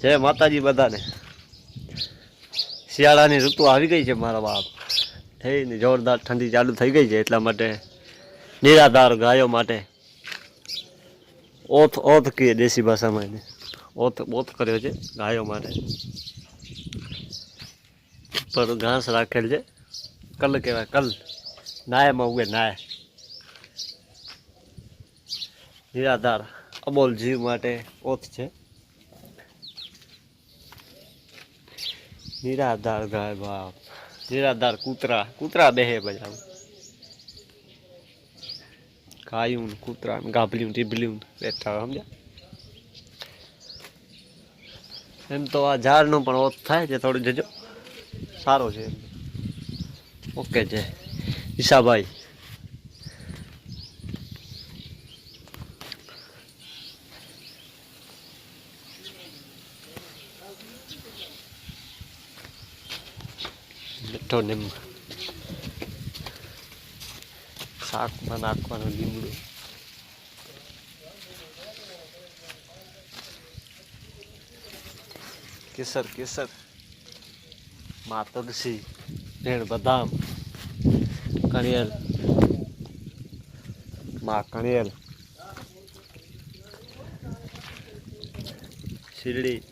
જય માતાજી બધાને. શિયાળાની ઋતુ આવી ગઈ છે મારા બાપ. થઈને જોરદાર ઠંડી ચાલુ થઈ ગઈ છે એટલા માટે નિરાધાર ગાયો માટે ઓથ ઓથ કહીએ દેશી ભાષામાં એને. ઓથ ઓથ કર્યો છે ગાયો માટે. પર ઘાસ રાખેલ છે. કલ કહેવાય, કલ. નાયમાં ઉગે નાય. નિરાધાર, અબોલ જીવ માટે ઓથ છે. નિરાધાર ગાય બાપ, નિરાધાર કૂતરા કૂતરા બેહે બધા ગાયું કૂતરા ગાભલ્યું ટીભલ્યું બેઠા સમજ્યા? એમ તો આ ઝાડનો પણ ઓછ થાય છે થોડું, જજો. સારો છે. ઓકે છે. ઈશાભાઈ. મીઠો નિમ શાકમાં નાખવાનું લીમડું. કેસર કેસર. મા તુલસી ભેણ બદામ કણિયલ. મા કણિયલ. શીરડી.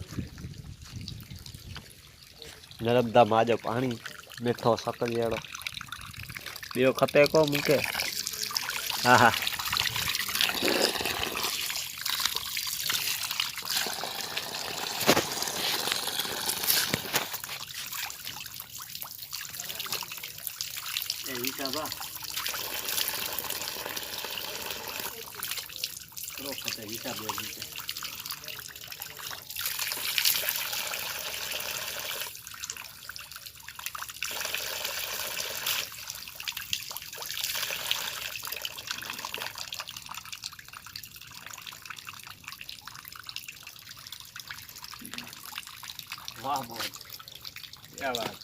નર્મદા, માજો, પાણી. મીઠો સકલિયાળો બીજો ખપે કો મૂકે. હા હા. હિસાબ હિસાબ વાહ બહુ ક્યાં વાત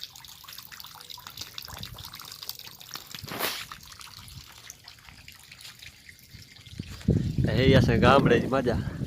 અહીંયા છે ગામડે જ મજા